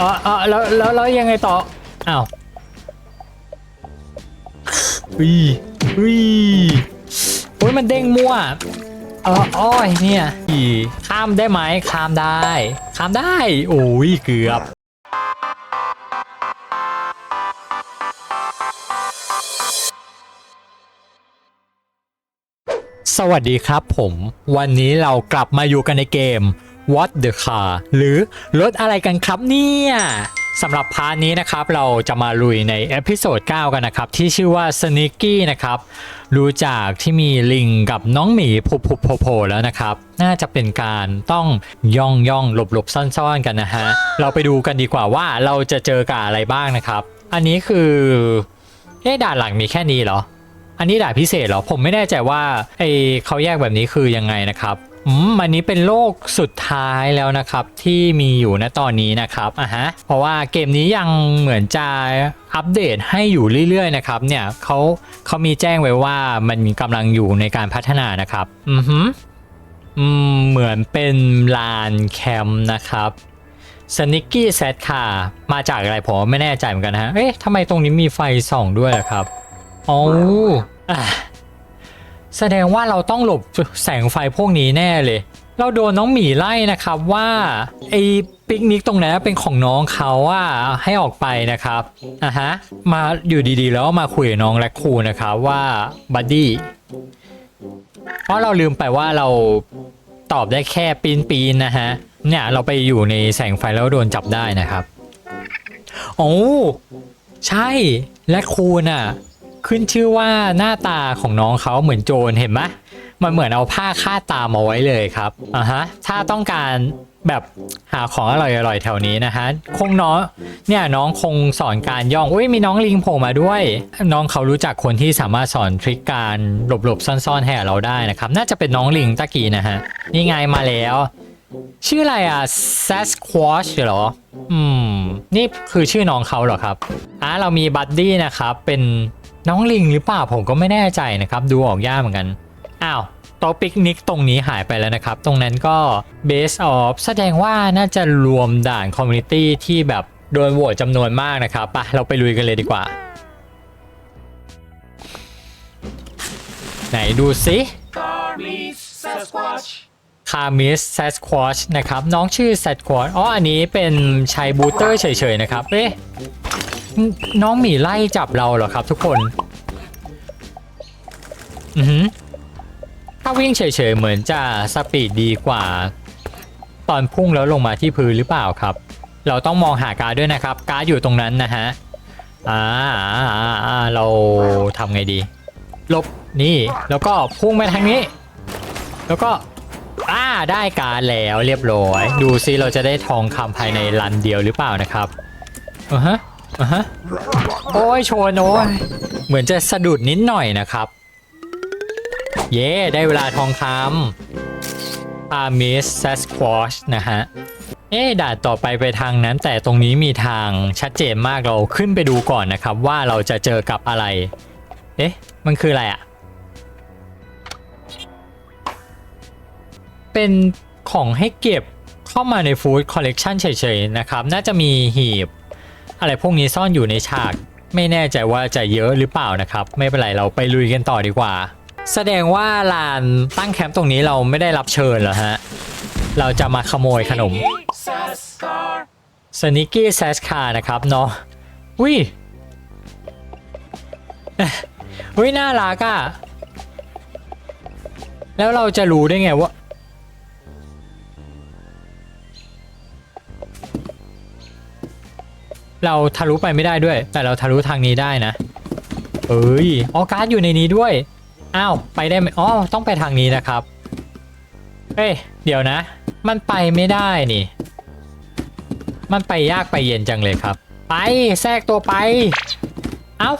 อ๋ออ๋อแล้วแล้วแล้วยังไงต่ออ้าวอุ้ยอุ้ยโอ้ยมันเด้งมั่วเอออ้อยเนี่ยอีข้ามได้ไหมข้ามได้ ข้ามได้โอ้ยเกือบสวัสดีครับผม วันนี้เรากลับมาอยู่กันในเกม What the Car หรือรถอะไรกันครับเนี่ยสำหรับพาร์ทนี้นะครับเราจะมาลุยในเอพิโซด 9 กันนะครับ ที่ชื่อว่า Sneaky นะครับรู้จากที่มีลิงกับน้องหมีผุบผุบโผล่แล้วนะครับ น่าจะเป็นการต้องย่องย่องหลบหลบซ่อนซ่อนกันนะฮะ เราไปดูกันดีกว่าว่าเราจะเจอกับอะไรบ้างนะครับ อันนี้คือเอ๊ะด่านหลังมีแค่นี้เหรอ อันนี้ด่านพิเศษเหรอผมไม่แน่ใจว่าไอเขาแยกแบบนี้คือยังไงนะครับ อืมอันนี้เป็นโลกสุดท้ายแล้วนะครับ ที่มีอยู่ณตอนนี้นะครับอะฮะเพราะว่าเกมนี้ยังเหมือนจะอัปเดตให้อยู่เรื่อยๆนะครับเนี่ยเขาเขามีแจ้งไว้ว่ามันกำลังอยู่ในการพัฒนานะครับอือหืออืมเหมือนเป็นลานแคมป์นะครับสนิกกี้แซดคามาจากอะไรผมไม่แน่ใจเหมือนกันนะฮะ เอ๊ะทำไมตรงนี้มีไฟส่องด้วยล่ะครับ อ๋ออะ แสดงว่าเราต้องหลบแสงไฟพวกนี้แน่เลย เราโดนน้องหมีไล่นะครับว่าไอปิกนิกตรงนั้นเป็นของน้องเขาว่าให้ออกไปนะครับอะฮะมาอยู่ดีๆ แล้วมาคุยกับน้องแลคคูนนะครับว่าบัดดี้เพราะเราลืมไปว่าเราตอบได้แค่ปีนปีนๆนะฮะเนี่ยเราไปอยู่ในแสงไฟแล้วโดนจับได้นะครับโอ้ใช่และคูนอะ ขึ้นชื่อว่าหน้าตาของน้องเขาเหมือนโจรเห็นไหมมันเหมือนเอาผ้าคาดตามาไว้เลยครับอะฮะถ้าต้องการแบบหาของอร่อยๆแถวนี้นะฮะคงน้องเนี่ยน้องคงสอนการย่องอุ้ยมีน้องลิงโผล่มาด้วย น้องเขารู้จักคนที่สามารถสอนทริคการหลบๆซ่อนๆให้เราได้นะครับ น่าจะเป็นน้องลิงตะกี้นะฮะนี่ไงมาแล้ว ชื่ออะไรอะ Sasquatch เหรอ อืม นี่คือชื่อน้องเขาเหรอครับอะเรามีบัดดี้นะครับเป็น น้องลิงหรือเปล่าผมก็ไม่แน่ใจนะครับ ดูออกยากเหมือนกันอ้าวโต๊ะปิกนิกตรงนี้หายไปแล้วนะครับ ตรงนั้นก็ Base of แสดงว่าน่าจะรวมด่านคอมมูนิตี้ที่แบบโดนโหวตจำนวนมากนะครับปะเราไปลุยกันเลยดีกว่า ไหนดูสิ Carmies Sasquatch คามิสแซสควอชนะครับ น้องชื่อแซสควอชอ๋ออันนี้เป็นชัยบูเตอร์เฉยๆนะครับ เอ๊ะ น้องหมีไล่จับเราเหรอครับ ทุกคน อือหือถ้าวิ่งเฉยๆเหมือนจะสปีดดีกว่า ตอนพุ่งแล้วลงมาที่พื้นหรือเปล่าครับ เราต้องมองหาการ์ดด้วยนะครับ การ์ดอยู่ตรงนั้นนะฮะอ่าอ่าเราทำไงดี ลบนี่แล้วก็พุ่งไปทางนี้ แล้วก็อ่าได้การแล้วเรียบร้อย ดูซิเราจะได้ทองคำภายในรันเดียวหรือเปล่านะครับอ่าฮะ อ่าฮะโอ้ยโชนโอ้ยเหมือนจะสะดุดนิดหน่อยนะครับ เย้ได้เวลาทองคำอามิสแซสควอชนะฮะ เอ๊ะด่านต่อไปไปทางนั้น แต่ตรงนี้มีทางชัดเจนมากเราขึ้นไปดูก่อนนะครับ ว่าเราจะเจอกับอะไร เอ๊ะ มันคืออะไรอะเป็นของให้เก็บเข้ามาในฟู้ดคอลเลกชันเฉยๆนะครับ น่าจะมีหีบ อะไรพวกนี้ซ่อนอยู่ในฉาก ไม่แน่ใจว่าจะเยอะหรือเปล่านะครับ ไม่เป็นไรเราไปลุยกันต่อดีกว่า แสดงว่าลานตั้งแคมป์ตรงนี้เราไม่ได้รับเชิญเหรอฮะเราจะมาขโมยขนมสนิกกี้แซสคานะครับเนาะวิวิน่ารักอะแล้วเราจะรู้ได้ไงว่า เราทะลุไปไม่ได้ด้วย แต่เราทะลุทางนี้ได้นะเอ้ยอ๋อการ์ดอยู่ในนี้ด้วยอ้าวไปได้ไหมอ๋อต้องไปทางนี้นะครับเฮ้ยเดี๋ยวนะ มันไปไม่ได้นี่ มันไปยากไปเย็นจังเลยครับ ไปแทรกตัวไป เอ้า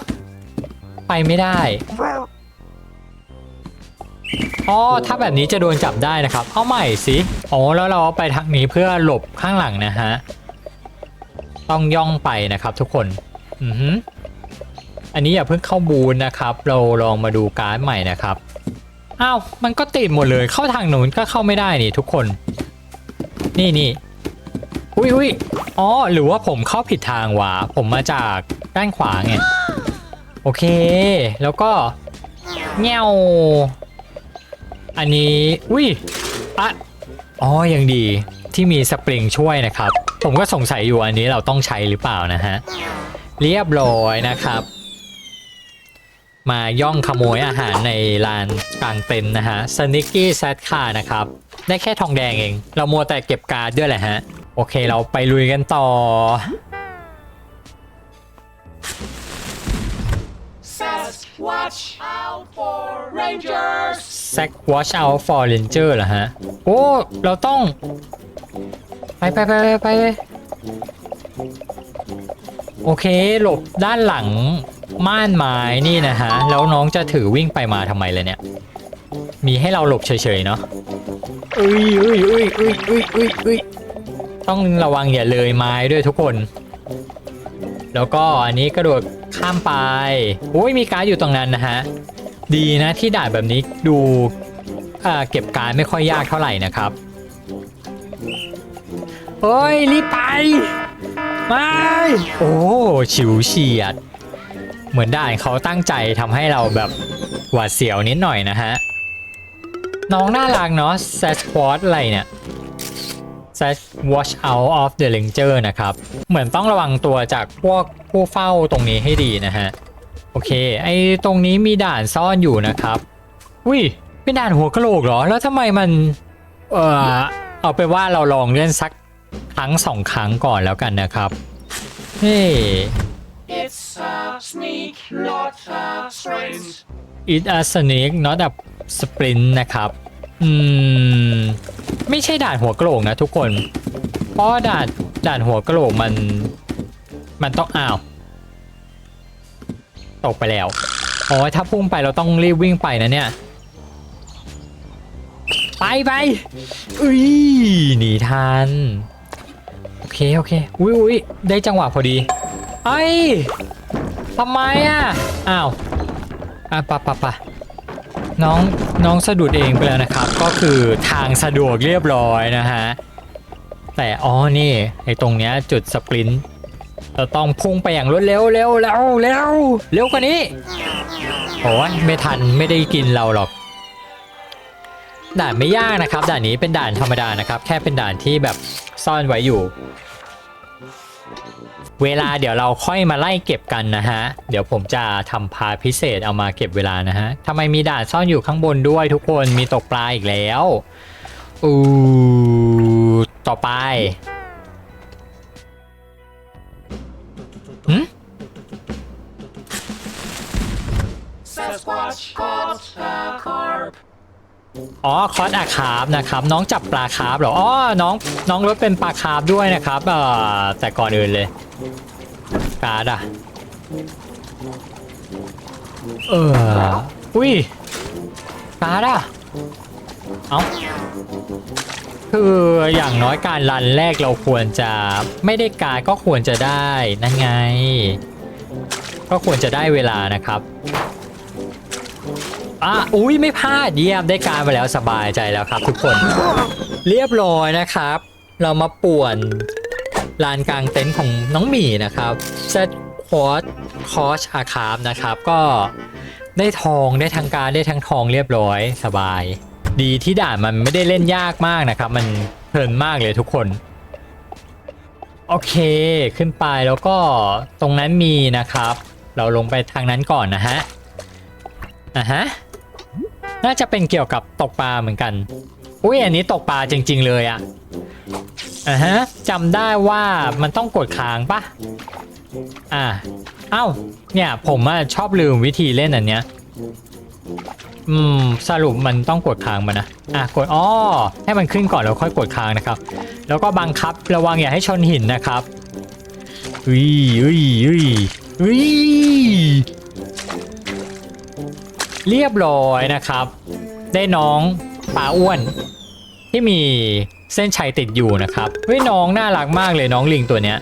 ไปไม่ได้อ๋อถ้าแบบนี้จะโดนจับได้นะครับ เอาใหม่สิอ๋อแล้วเราไปทางนี้เพื่อหลบข้างหลังนะฮะ ต้องย่องไปนะครับทุกคน อือฮึอันนี้อย่าเพิ่งเข้าบูนนะครับ เราลองมาดูการ์ดใหม่นะครับ อ้าว มันก็ติดหมดเลย เข้าทางหนุนก็เข้าไม่ได้นี่ทุกคน นี่นี่อุ้ยอุ้ยอ๋อ หรือว่าผมเข้าผิดทางวะ ผมมาจากด้านขวาไง โอเค แล้วก็เงี้ยวอันนี้ อุ้ยอะอ๋อ ยังดี ที่มีสปริงช่วยนะครับ ผมก็สงสัยอยู่อันนี้เราต้องใช้หรือเปล่านะฮะ เรียบร้อยนะครับ มาย่องขโมยอาหารในลานกลางเต็นท์นะฮะสนิกกี้แซดคานะครับ ได้แค่ทองแดงเอง เรามัวแต่เก็บการ์ดด้วยแหละฮะ โอเคเราไปลุยกันต่อ Sasquatch out for Rangers. Sack Watch Out for Ranger เหรอฮะ โอ้ เราต้อง ไปไปไปไปไปโอเค หลบด้านหลังม่านไม้นี่นะฮะ แล้วน้องจะถือวิ่งไปมาทำไมเลยเนี่ย มีให้เราหลบเฉยๆเนาะอุ้ยอุ้ยอุ้ยอุ้ยอุ้ยอุ้ยอุ้ยต้องระวังอย่าเลยไม้ด้วยทุกคน แล้วก็อันนี้กระโดดข้ามไปโอ้ยมีการ์ดอยู่ตรงนั้นนะฮะ ดีนะที่ด่านแบบนี้ดูเอ่อเก็บการดไม่ค่อยยากเท่าไหร่นะครับ เฮ้ยรีบไปไม่โอ้ฉิวเฉียด เหมือนด่านเขาตั้งใจทำให้เราแบบหวาดเสียวนิดหน่อยนะฮะ น้องน่ารักเนาะ s a s q u a d อะไรเนี่ย s a s Watch Out of the Ranger นะครับ เหมือนต้องระวังตัวจากพวกผู้เฝ้าตรงนี้ให้ดีนะฮะ โอเค ไอตรงนี้มีด่านซ่อนอยู่นะครับอุ้ยเป็นด่านหัวกะโหลกเหรอ แล้วทำไมมัน เออเอาไปว่าเราลองเล่นสัก ครั้งสองครั้งก่อนแล้วกันนะครับ เฮ้ It's a sneak, not a sprint. it a snake not a sprint นะครับ อืม ไม่ใช่ด่านหัวกะโหลกนะทุกคน เพราะด่านด่านหัวกะโหลกมัน มันต้องอ้าว ตกไปแล้วอ๋อถ้าพุ่งไปเราต้องรีบวิ่งไปนะเนี่ย ไปไปอุ้ยหนีทันโอ เคโอเคอุ้ยอุ้ยได้จังหวะพอดีไอ้ยทำไมอะอ้าวอะปะปะปะน้องน้องสะดุดเองไปแล้วนะครับ ก็คือทางสะดวกเรียบร้อยนะฮะแต่อ๋อนี่ไอ้ตรงเนี้ยจุดสปรินต์เราต้องพุ่งไปอย่างรวดเร็วเร็วเร็วเร็วเร็วกว่านี้โอ้ยไม่ทันไม่ได้กินเราหรอก ด่านไม่ยากนะครับ ด่านนี้เป็นด่านธรรมดานะครับ แค่เป็นด่านที่แบบ ซ่อนไว้อยู่ เวลาเดี๋ยวเราค่อยมาไล่เก็บกันนะฮะ เดี๋ยวผมจะทำพาพิเศษเอามาเก็บเวลานะฮะทำไมมีด่านซ่อนอยู่ข้างบนด้วยทุกคนมีตกปลาอีกแล้วอูต่อไปหืม อ๋อคอสอาคาร์ฟนะครับ น้องจับปลาคาร์ฟเหรออ๋อน้องน้องรถเป็นปลาคาร์ฟด้วยนะครับเอ่อแต่ก่อนอื่นเลยการ์ดอะเอออุ้ยการ์ดอะเอ้าคืออย่างน้อยการรันแรกเราควรจะไม่ได้การดก็ควรจะได้นั่นไง ก็ควรจะได้เวลานะครับ อะอุ้ยไม่พลาดเยี่ยมได้การมาแล้วสบายใจแล้วครับ ทุกคน เรียบร้อยนะครับ เรามาป่วนลานกลางเต็นท์ของน้องหมีนะครับเซตคอร์สคอร์สอาคาฟนะครับก็ได้ทองได้ทั้งการได้ทั้งทองเรียบร้อยสบาย ดีที่ด่านมันไม่ได้เล่นยากมากนะครับ มันเพลินมากเลยทุกคน โอเคขึ้นไปแล้วก็ตรงนั้นมีนะครับ เราลงไปทางนั้นก่อนนะฮะอะฮะ น่าจะเป็นเกี่ยวกับตกปลาเหมือนกัน อุ้ยอันนี้ตกปลาจริง ๆ เลยอะอะฮะจำได้ว่ามันต้องกดค้างปะอ่าเอ้า เนี่ยผมอะชอบลืมวิธีเล่นอันเนี้ย อืม สรุปมันต้องกดค้างมานะ อะกด อ๋อ ให้มันขึ้นก่อนแล้วค่อยกดค้างนะครับ แล้วก็บังคับระวังอย่าให้ชนหินนะครับอุ้ยอุ้ยอุ้ยอุ้ย เรียบร้อยนะครับ ได้น้องปลาอ้วน ที่มีเส้นชัยติดอยู่นะครับเฮ้ยน้องน่ารักมากเลยน้องลิงตัวเนี้ย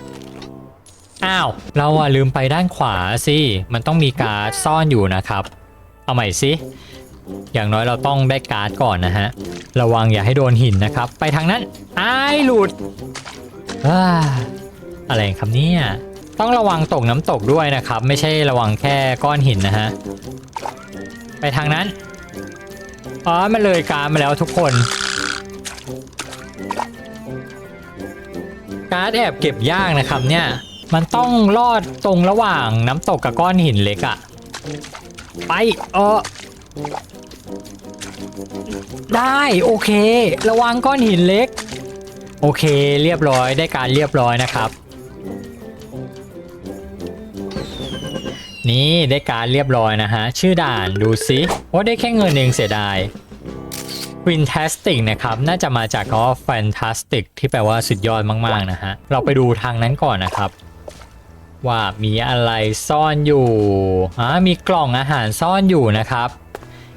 อ้าวเราอะลืมไปด้านขวาสิมันต้องมีการ์ดซ่อนอยู่นะครับ เอาใหม่สิอย่างน้อยเราต้องได้การ์ดก่อนนะฮะ ระวังอย่าให้โดนหินนะครับ ไปทางนั้นอ้ายหลุดว้าอะไรครับเนี่ยต้องระวังตกน้ำตกด้วยนะครับ ไม่ใช่ระวังแค่ก้อนหินนะฮะ ไปทางนั้น อ๋อ มันเลยการมาแล้วทุกคน การ์ดแอบเก็บยากนะครับเนี่ย มันต้องลอดตรงระหว่างน้ำตกกับก้อนหินเล็กอะไปเออได้โอเค ระวังก้อนหินเล็ก โอเคเรียบร้อยได้การเรียบร้อยนะครับ นี่ได้การเรียบร้อยนะฮะ ชื่อด่านดูซิว่าได้แค่เงินเองเสียดาย Fantastic นะครับ น่าจะมาจากคำว่า Fantastic ที่แปลว่าสุดยอดมาก ๆ นะฮะ เราไปดูทางนั้นก่อนนะครับ ว่ามีอะไรซ่อนอยู่อ่ามีกล่องอาหารซ่อนอยู่นะครับ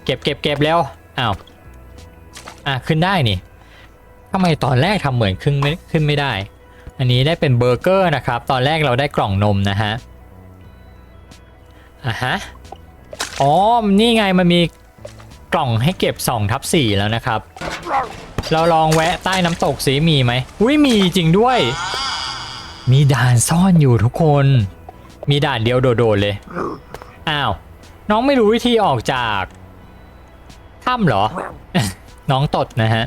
เก็บเก็บเก็บแล้วอ้าวอะขึ้นได้นี่ทำไมตอนแรกทำเหมือนขึ้นไม่ขึ้นไม่ได้ อันนี้ได้เป็นเบอร์เกอร์นะครับ ตอนแรกเราได้กล่องนมนะฮะ อะฮะ อ๋อ นี่ไงมันมีกล่องให้เก็บ2ทับ4แล้วนะครับ เราลองแวะใต้น้ำตกสิมีไหมอุ้ยมีจริงด้วย มีด่านซ่อนอยู่ทุกคน มีด่านเดียวโดดๆเลย อ้าว น้องไม่รู้วิธีออกจากถ้ำเหรอ น้องตดนะฮะ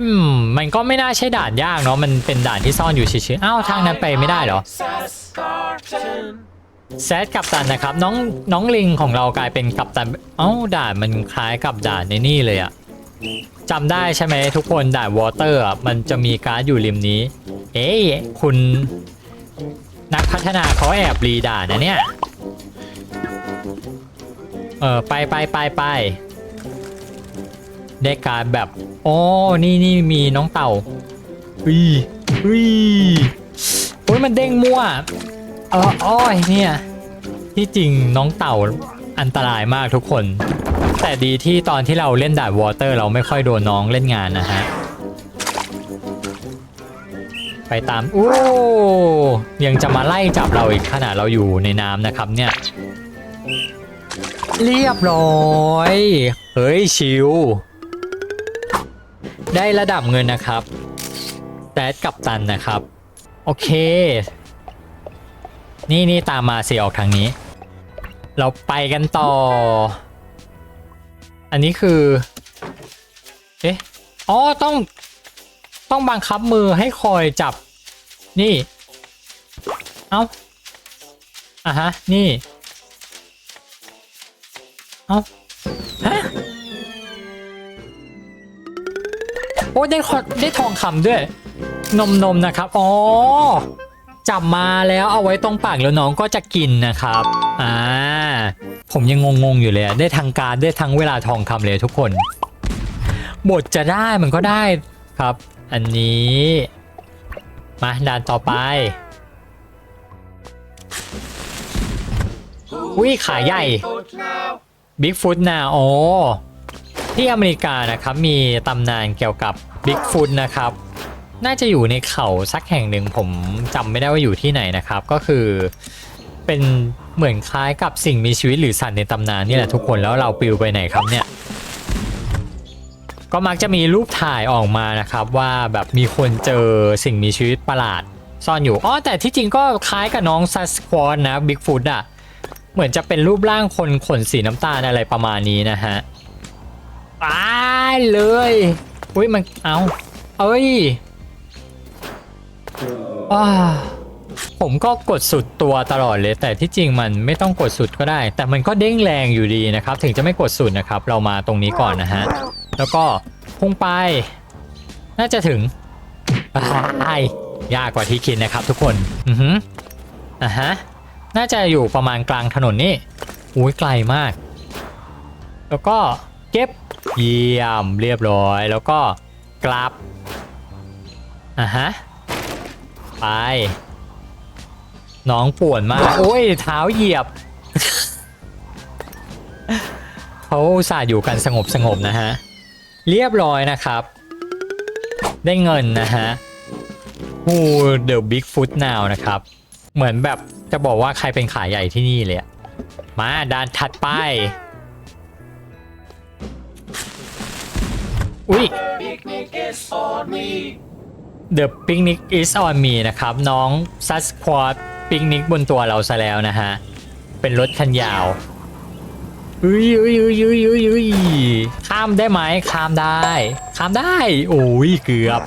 อืม มันก็ไม่น่าใช่ด่านยากเนาะ มันเป็นด่านที่ซ่อนอยู่เฉยๆอ้าว ทางนั้นไปไม่ได้เหรอ แซดกับตันนะครับ น้องน้องลิงของเรากลายเป็นกัปตันเอ้าด่านมันคล้ายกับด่านในนี่เลยอะจำได้ใช่ไหมทุกคนด่านวอเตอร์อะมันจะมีการ์ดอยู่ริมนี้ เอ๊ะคุณ นักพัฒนาเขาแอบรีด่านนะเนี่ย เออไปไปไปไปได้การแบบโอ้นี่นี่มีน้องเต่าอุ้ยอุ้ยโอ้ยมันเด้งมั่ว เอออ้อยเนี่ย ที่จริงน้องเต่าอันตรายมากทุกคน แต่ดีที่ตอนที่เราเล่นด่านวอเตอร์ เราไม่ค่อยโดนน้องเล่นงานนะฮะ ไปตาม โอ้ยังจะมาไล่จับเราอีกขนาดเราอยู่ในน้ำนะครับเนี่ย เรียบร้อย เฮ้ย ชิว ได้ระดับเงินนะครับแซดกับตันนะครับ โอเค นี่นี่ตามมาเสียออกทางนี้ เราไปกันต่อ อันนี้คือ เอ๊ะอ๋อต้อง ต้องบังคับมือให้คอยจับ นี่ เอ้าอะฮะ นี่ เอ้าฮะโอ้ได้ขอได้ทองคำด้วย นมนมนะครับ อ๋อ จับมาแล้วเอาไว้ตรงปากแล้วน้องก็จะกินนะครับ อ่า ผมยังงงๆอยู่เลยได้ทางการได้ทั้งเวลาทองคำเลยทุกคน บทจะได้มันก็ได้ครับ อันนี้ มาด่านต่อไปอุ้ยขาใหญ่บิ๊กฟุตนาโอที่อเมริกานะครับมีตำนานเกี่ยวกับบิ๊กฟุตนะครับ น่าจะอยู่ในเขาสักแห่งหนึ่งผมจำไม่ได้ว่าอยู่ที่ไหนนะครับ ก็คือเป็นเหมือนคล้ายกับสิ่งมีชีวิตหรือสัตว์ในตำนานนี่แหละทุกคนแล้วเราปลิวไปไหนครับเนี่ย ก็มักจะมีรูปถ่ายออกมานะครับ ว่าแบบมีคนเจอสิ่งมีชีวิตประหลาด ซ่อนอยู่อ๋อแต่ที่จริงก็คล้ายกับน้องซัสควอนนะบิ๊กฟุตอะเหมือนจะเป็นรูปร่างคนขนสีน้ำตาลอะไรประมาณนี้นะฮะไปเลยอุ้ยมันเอาเอ้ย อาผมก็กดสุดตัวตลอดเลย แต่ที่จริงมันไม่ต้องกดสุดก็ได้ แต่มันก็เด้งแรงอยู่ดีนะครับ ถึงจะไม่กดสุดนะครับ เรามาตรงนี้ก่อนนะฮะ แล้วก็พุ่งไป น่าจะถึงไปยากกว่าที่คิดนะครับทุกคน อือหืออะฮะ น่าจะอยู่ประมาณกลางถนนนี่อุ้ยไกลมาก แล้วก็เก็บเยี่ยมเรียบร้อย แล้วก็กลับอะฮะ ไป น้องป่วนมาก โอ้ย เท้าเหยียบ เขาอุตสาห์อยู่กันสงบสงบนะฮะ เรียบร้อยนะครับ ได้เงินนะฮะ Who the Bigfoot now นะครับ เหมือนแบบจะบอกว่าใครเป็นขาใหญ่ที่นี่เลยมาด้านถัดไป อุ้ย The Picnic is on me นะครับ น้องซัสควอ d ปิกนิกบนตัวเราซะแล้วนะฮะ เป็นรถคันยาวอุ้ยอุ้ยอุ้ยอุ้ยอุ้ยอุ้ยข้ามได้ไหมข้ามได้ ข้ามได้โอ้ยเกือบ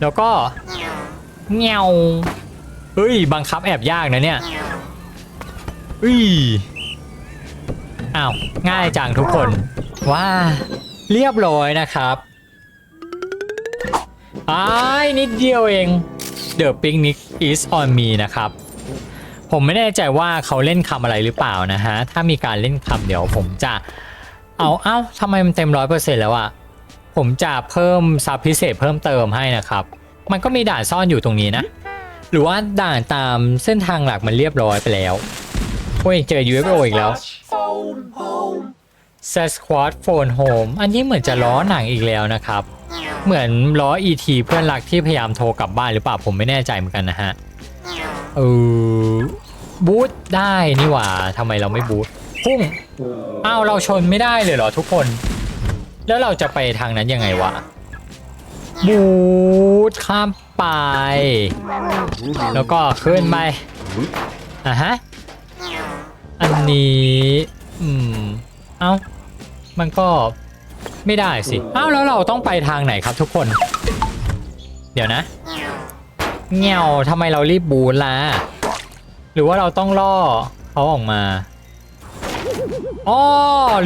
แล้วก็เงียวเฮ้ยบังคับแอบยากนะเนี่ยอุ้ยอ้าวง่ายจังทุกคน ว้าเรียบร้อยนะครับ นิดเดียวเอง The Picnic is on me นะครับ ผมไม่แน่ใจว่าเขาเล่นคำอะไรหรือเปล่านะฮะ ถ้ามีการเล่นคำเดี๋ยวผมจะเอาเอ้าทำไมมันเต็มร้อยเปอร์เซ็นต์แล้วอะผมจะเพิ่มซับพิเศษเพิ่มเติมให้นะครับ มันก็มีด่านซ่อนอยู่ตรงนี้นะ หรือว่าด่านตามเส้นทางหลักมันเรียบร้อยไปแล้วโอ้ยเจอ UFO อีกแล้ว s a s q u a d Phone Home อันนี้เหมือนจะล้อหนังอีกแล้วนะครับ เหมือนล้อ ET เพื่อนรักที่พยายามโทรกลับบ้านหรือเปล่าผมไม่แน่ใจเหมือนกันนะฮะ เออบูทได้นี่หว่าทำไมเราไม่บูทพุ่งอ้าวเราชนไม่ได้เลยเหรอทุกคน แล้วเราจะไปทางนั้นยังไงวะบูทข้ามไป แล้วก็ขึ้นไปอะฮะ อันนี้ อืม เอ้า มันก็ไม่ได้สิ เอ้าแล้วเราต้องไปทางไหนครับทุกคน เดี๋ยวนะเงียวทำไมเรารีบบูนล่ะ หรือว่าเราต้องล่อเขาออกมาอ๋อ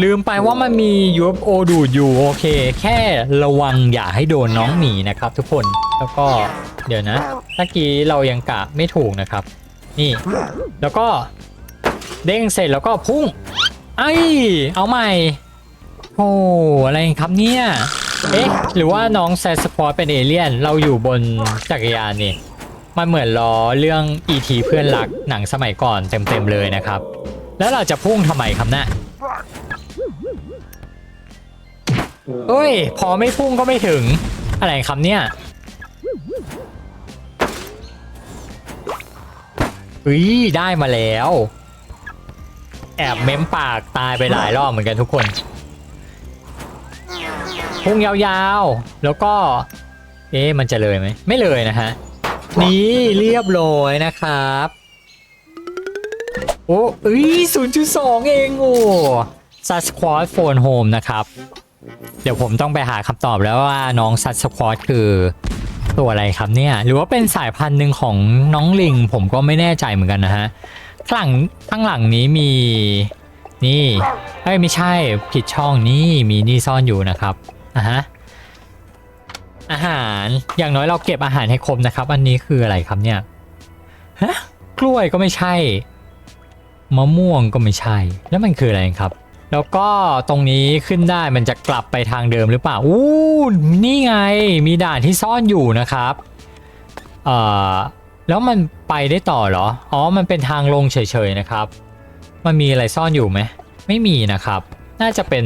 ลืมไปว่ามันมี UFO ดูดอยู่ โอเค แค่ระวังอย่าให้โดนน้องหมีนะครับทุกคน แล้วก็เดี๋ยวนะเมื่อกี้เรายังกะไม่ถูกนะครับ นี่ แล้วก็เด้งเสร็จแล้วก็พุ่ง ไอ้เอาใหม่ โอ้อะไรครับเนี่ย เอ๊ะ หรือว่าน้องแซสควอตเป็นเอเลี่ยน เราอยู่บนจักรยานนี่ มันเหมือนล้อเรื่อง E.T. เพื่อนรักหนังสมัยก่อนเต็มๆเลยนะครับ แล้วเราจะพุ่งทำไมครับนะ่ะเอ้ย พอไม่พุ่งก็ไม่ถึง อะไรครับเนี่ยเฮ้ยได้มาแล้ว แอบเม้มปากตายไปหลายรอบเหมือนกันทุกคนพุ่งยาวๆ แล้วก็ เอ๊ะมันจะเลยไหม ไม่เลยนะฮะ นี่เรียบร้อยนะครับ โอ้เอ้ย0.2เองโอ้ s a s q u a d Phone Home นะครับ เดี๋ยวผมต้องไปหาคำตอบแล้วว่าน้อง s a s q u a d คือตัวอะไรครับเนี่ย หรือว่าเป็นสายพันธุ์หนึ่งของน้องลิง ผมก็ไม่แน่ใจเหมือนกันนะฮะ ข้างหลังข้างหลังนี้มีนี่เอ้ยไม่ใช่ผิดช่องนี่มีนี่ซ่อนอยู่นะครับอะฮะอาหารอย่างน้อยเราเก็บอาหารให้ครบนะครับ อันนี้คืออะไรครับเนี่ยฮะกล้วยก็ไม่ใช่มะม่วงก็ไม่ใช่ แล้วมันคืออะไรครับ แล้วก็ตรงนี้ขึ้นได้มันจะกลับไปทางเดิมหรือเปล่าอู้นี่ไงมีด่านที่ซ่อนอยู่นะครับเอ่อ แล้วมันไปได้ต่อเหรอ อ๋อ มันเป็นทางลงเฉยๆนะครับ มันมีอะไรซ่อนอยู่ไหม ไม่มีนะครับ น่าจะเป็น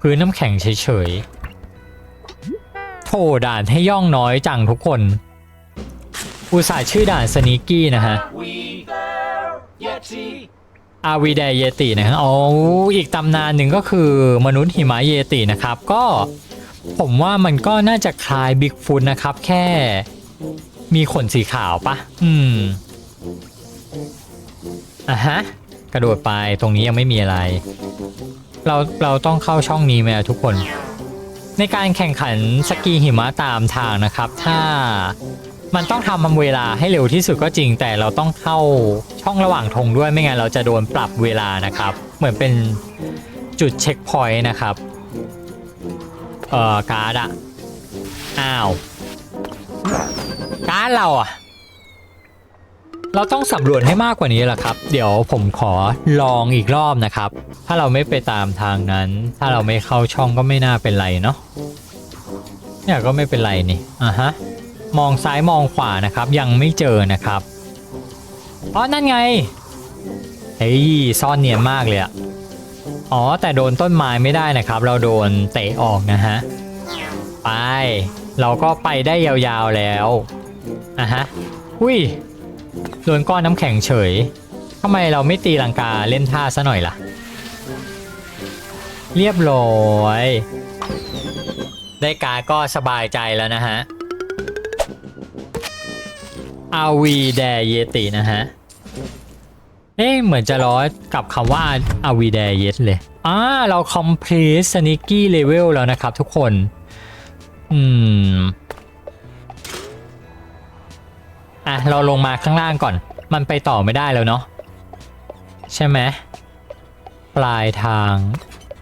พื้นน้ำแข็งเฉยๆโถด่านให้ย่องน้อยจังทุกคน อุตส่าห์ชื่อด่านสนีกี้นะฮะอาวีเดเยตินะฮะ อ๋อ อีกตำนานหนึ่งก็คือมนุษย์หิมะเยตินะครับ ก็ผมว่ามันก็น่าจะคล้ายบิ๊กฟุตนะครับ แค่ มีขนสีขาวปะอืมอะฮะ กระโดดไปตรงนี้ยังไม่มีอะไร เราเราต้องเข้าช่องนี้ไหมอะทุกคน ในการแข่งขันสกีหิมะตามทางนะครับ ถ้ามันต้องทำเวลาให้เร็วที่สุดก็จริง แต่เราต้องเข้าช่องระหว่างธงด้วยไม่งั้นเราจะโดนปรับเวลานะครับ เหมือนเป็นจุดเช็คพอยต์นะครับ เอ่อการ์ดอะอ้าว การเราอะเราต้องสำรวจให้มากกว่านี้แหละครับ เดี๋ยวผมขอลองอีกรอบนะครับ ถ้าเราไม่ไปตามทางนั้น ถ้าเราไม่เข้าช่องก็ไม่น่าเป็นไรเนาะเนี่ยก็ไม่เป็นไรนี่อะฮะมองซ้ายมองขวานะครับ ยังไม่เจอนะครับอ๋อนั่นไงเฮ้ยซ่อนเนียนมากเลยอะอ๋อแต่โดนต้นไม้ไม่ได้นะครับ เราโดนเตะออกนะฮะไป เราก็ไปได้ยาวๆแล้ว อะฮะอุ้ยโดนก้อนน้ำแข็งเฉยทำไมเราไม่ตีลังกาเล่นท่าซะหน่อยล่ะ เรียบร้อย ได้การก็สบายใจแล้วนะฮะอาวีแดเยตินะฮะ เอ๊ะเหมือนจะล้อกับคำว่าอาวีแดเยตเลยอ่าเรา complete sneaky level แล้วนะครับทุกคน อืม อะเราลงมาข้างล่างก่อน มันไปต่อไม่ได้แล้วเนาะใช่ไหมปลายทาง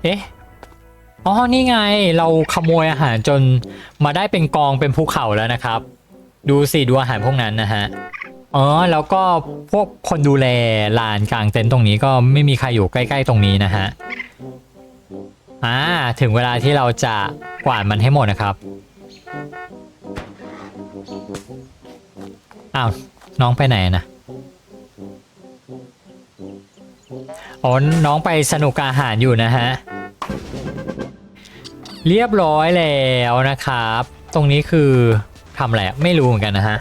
เอ๊ะอ๋อนี่ไงเราขโมยอาหารจนมาได้เป็นกองเป็นภูเขาแล้วนะครับ ดูสิดูอาหารพวกนั้นนะฮะอ๋อแล้วก็พวกคนดูแลลานกลางเต็นท์ตรงนี้ก็ไม่มีใครอยู่ใกล้ ๆ ตรงนี้นะฮะอ่าถึงเวลาที่เราจะกวาดมันให้หมดนะครับ อ้าว น้องไปไหนนะอ๋อน้องไปสนุกอาหารอยู่นะฮะ เรียบร้อยแล้วนะครับ ตรงนี้คือทำอะไรไม่รู้เหมือนกันนะฮะ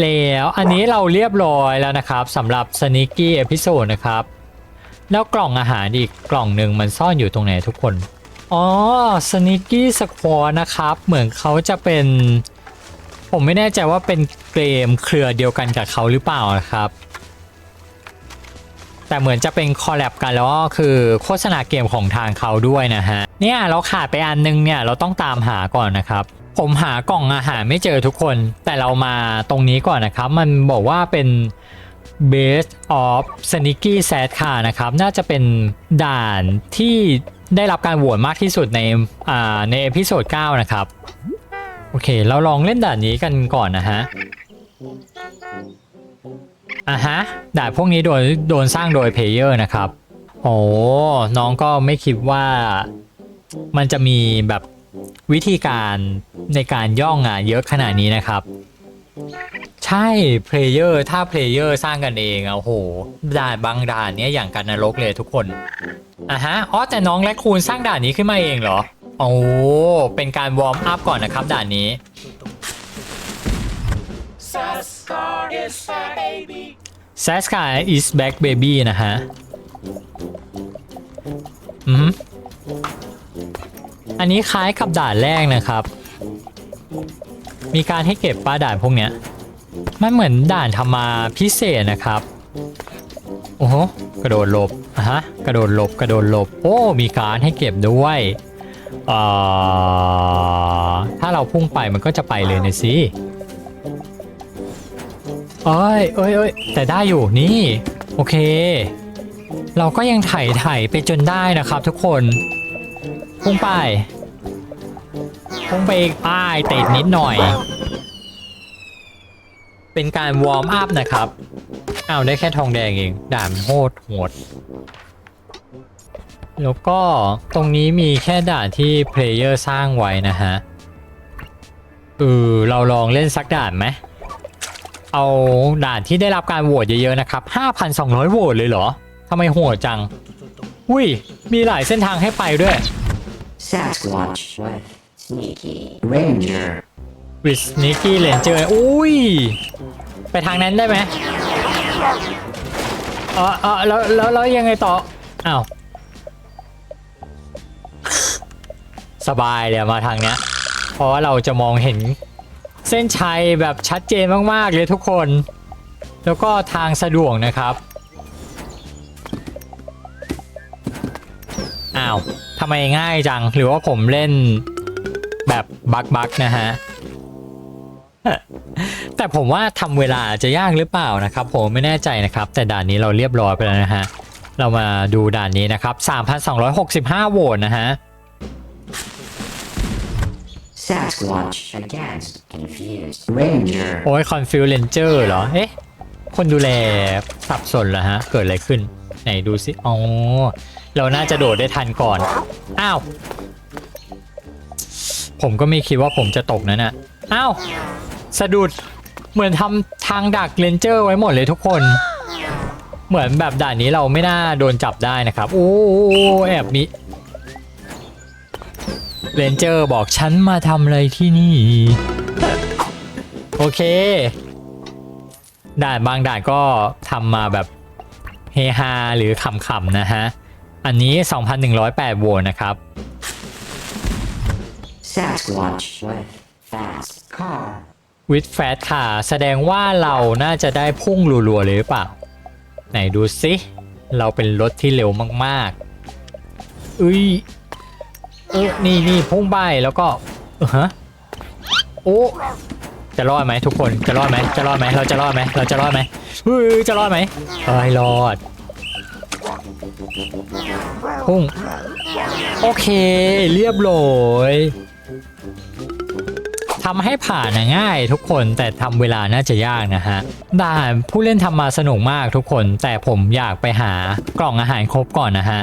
แล้วอันนี้เราเรียบร้อยแล้วนะครับสำหรับ Sneaky Episode นะครับ แล้วกล่องอาหารอีกกล่องหนึ่งมันซ่อนอยู่ตรงไหนทุกคน อ๋อ Sneaky Squad นะครับ เหมือนเขาจะเป็น ผมไม่แน่ใจว่าเป็นเกมเครือเดียวกันกับเขาหรือเปล่านะครับ แต่เหมือนจะเป็นคอลแลบกันแล้วก็คือโฆษณาเกมของทางเขาด้วยนะฮะ เนี่ยเราขาดไปอันนึงเนี่ยเราต้องตามหาก่อนนะครับ ผมหากล่องอาหารไม่เจอทุกคน แต่เรามาตรงนี้ก่อนนะครับ มันบอกว่าเป็น Base of Sneaky Sad Car นะครับ น่าจะเป็นด่านที่ได้รับการโหวตมากที่สุดในอ่าในเอพิโซด9นะครับ อเค เราลองเล่นด่านนี้กันก่อนนะฮะอะฮะด่านพวกนี้โดนโดนสร้างโดยเพลเยอร์นะครับ โอ้น้องก็ไม่คิดว่ามันจะมีแบบวิธีการในการย่องอะเยอะขนาดนี้นะครับ ใช่เพลเยอร์ถ้าเพลเยอร์สร้างกันเองอะโอ้โหด่านบางด่านเนี้ยอย่างกันนรกเลยทุกคนอะฮะอ๋อแต่น้องและคูณสร้างด่านนี้ขึ้นมาเองเหรอโอ้เป็นการวอร์มอัพก่อนนะครับด่านนี้ Sascar is back, baby. s a s k a is back baby นะฮะอือหืออันนี้คล้ายกับด่านแรกนะครับ มีการให้เก็บป้าด่านพวกเนี้ย มันเหมือนด่านทำมาพิเศษนะครับ โอ้โห กระโดดหลบอะฮะ กระโดดหลบ กระโดดหลบ โอ้ มีการให้เก็บด้วยเอ่อถ้าเราพุ่งไปมันก็จะไปเลยนะสิเอ้ยเอ้ยเอ้ยแต่ได้อยู่นี่ โอเค เราก็ยังไถ่ไถ่ไปจนได้นะครับทุกคน พุ่งไป พุ่งไปป้ายเตดนิดหน่อย เป็นการวอร์มอัพนะครับเอาได้แค่ทองแดงเอง ด่านโหดโหด แล้วก็ตรงนี้มีแค่ด่านที่เพลเยอร์สร้างไว้นะฮะเออเราลองเล่นสักด่านไหม เอาด่านที่ได้รับการโหวตเยอะๆนะครับ 5,200โหวตเลยเหรอทำไมโหดจัง อุ้ย มีหลายเส้นทางให้ไปด้วย Sasquatch Sneaky Ranger วิสนิกกี้เลนเจอร์อุ้ย ไปทางนั้นได้ไหมเออเออแล้วแล้วแล้วยังไงต่อ อ้าว สบายเลยมาทางเนี้ย เพราะว่าเราจะมองเห็นเส้นชัยแบบชัดเจนมาก ๆ เลยทุกคน แล้วก็ทางสะดวกนะครับ อ้าวทำไมง่ายจัง หรือว่าผมเล่น แบบบักบักนะฮะแต่ผมว่าทำเวลาจะยากหรือเปล่านะครับ ผมไม่แน่ใจนะครับ แต่ด่านนี้เราเรียบร้อยไปแล้วนะฮะเรามาดูด่านนี้นะครับ 3,265 โหวตนะฮะ Sasquatch against Confused Ranger โอ้ย Confuse Ranger เหรอ เอ๊ะ คนดูแลสับสนเหรอฮะ เกิดอะไรขึ้น ไหนดูสิ อ๋อ เราน่าจะโดดได้ทันก่อน อ้าว ผมก็ไม่คิดว่าผมจะตกนั่นน่ะอ้าวสะดุดเหมือนทำทางดักเลนเจอร์ไว้หมดเลยทุกคน เหมือนแบบด่านนี้เราไม่น่าโดนจับได้นะครับโอ้แอบมีเลนเจอร์บอกฉันมาทำอะไรที่นี่ โอเค ด่านบางด่านก็ทำมาแบบเฮฮาหรือขำๆนะฮะ อันนี้ 2,108 โวลต์นะครับ Sasquatch with Fast Car วิดแฟตค่ะแสดงว่าเราน่าจะได้พุ่งรัวๆเลยหรือเปล่า ไหนดูสิเราเป็นรถที่เร็วมากๆอุ้ยเออนี่นี่พุ่งไปแล้วก็ฮะโอ้จะรอดไหมทุกคนจะรอดไหมจะรอดไหมเราจะรอดไหมเราจะรอดไหมเฮ้ยจะรอดไหมเอ้ยรอดพุ่งโอเค เรียบร้อย ทำให้ผ่านนะง่ายทุกคนแต่ทำเวลาน่าจะยากนะฮะด่านผู้เล่นทำมาสนุกมากทุกคน แต่ผมอยากไปหากล่องอาหารครบก่อนนะฮะ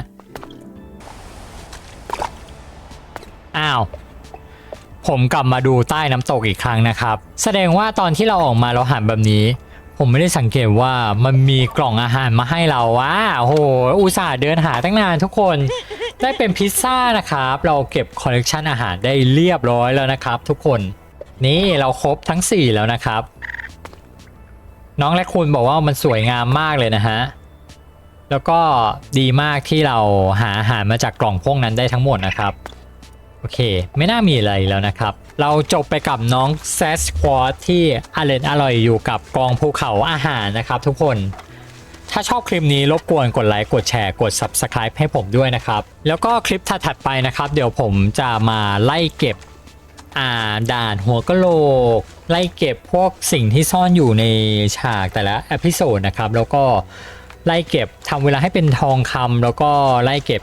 อ้าวผมกลับมาดูใต้น้ำตกอีกครั้งนะครับ แสดงว่าตอนที่เราออกมาเราหันแบบนี้ ผมไม่ได้สังเกตว่ามันมีกล่องอาหารมาให้เราว้าโอ้โหอุตส่าห์เดินหาตั้งนานทุกคนได้เป็นพิซซ่านะครับ เราเก็บคอลเลกชันอาหารได้เรียบร้อยแล้วนะครับทุกคน นี่เราครบทั้ง 4 แล้วนะครับ น้องและคุณบอกว่ามันสวยงามมากเลยนะฮะ แล้วก็ดีมากที่เราหาอาหารมาจากกล่องพวกนั้นได้ทั้งหมดนะครับ โอเค ไม่น่ามีอะไรแล้วนะครับ เราจบไปกับน้องแซสควอตที่อร่อยอร่อยอยู่กับกองภูเขาอาหารนะครับทุกคนถ้าชอบคลิปนี้รบกวนกดไลค์กดแชร์กด Subscribe ให้ผมด้วยนะครับ แล้วก็คลิปถัดๆไปนะครับ เดี๋ยวผมจะมาไล่เก็บ อ่าด่านหัวกะโหลก ไล่เก็บพวกสิ่งที่ซ่อนอยู่ในฉากแต่ละเอพิโซดนะครับ แล้วก็ไล่เก็บทำเวลาให้เป็นทองคำแล้วก็ไล่เก็บ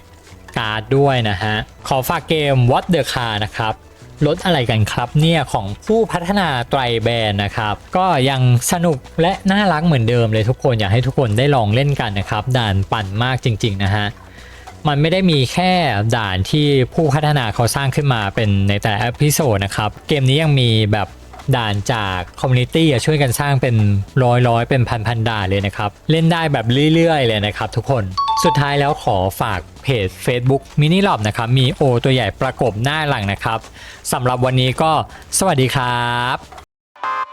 การ์ดด้วยนะฮะ ขอฝากเกม What the Car นะครับรถอะไรกันครับเนี่ยของผู้พัฒนาไตรแบรนด์นะครับ ก็ยังสนุกและน่ารักเหมือนเดิมเลยทุกคนอยากให้ทุกคนได้ลองเล่นกันนะครับด่านปั่นมากจริง ๆ นะฮะ มันไม่ได้มีแค่ด่านที่ผู้พัฒนาเขาสร้างขึ้นมาเป็นในแต่ละอพิโซดนะครับ เกมนี้ยังมีแบบด่านจากคอมมูนิตี้ช่วยกันสร้างเป็นร้อยร้อยๆเป็นพันพันๆด่านเลยนะครับ เล่นได้แบบเรื่อยๆ เลยนะครับทุกคนสุดท้ายแล้วขอฝากเพจ Facebook Mini l o b นะครับ มีโอตัวใหญ่ประกบหน้าหลังนะครับสำหรับวันนี้ก็สวัสดีครับ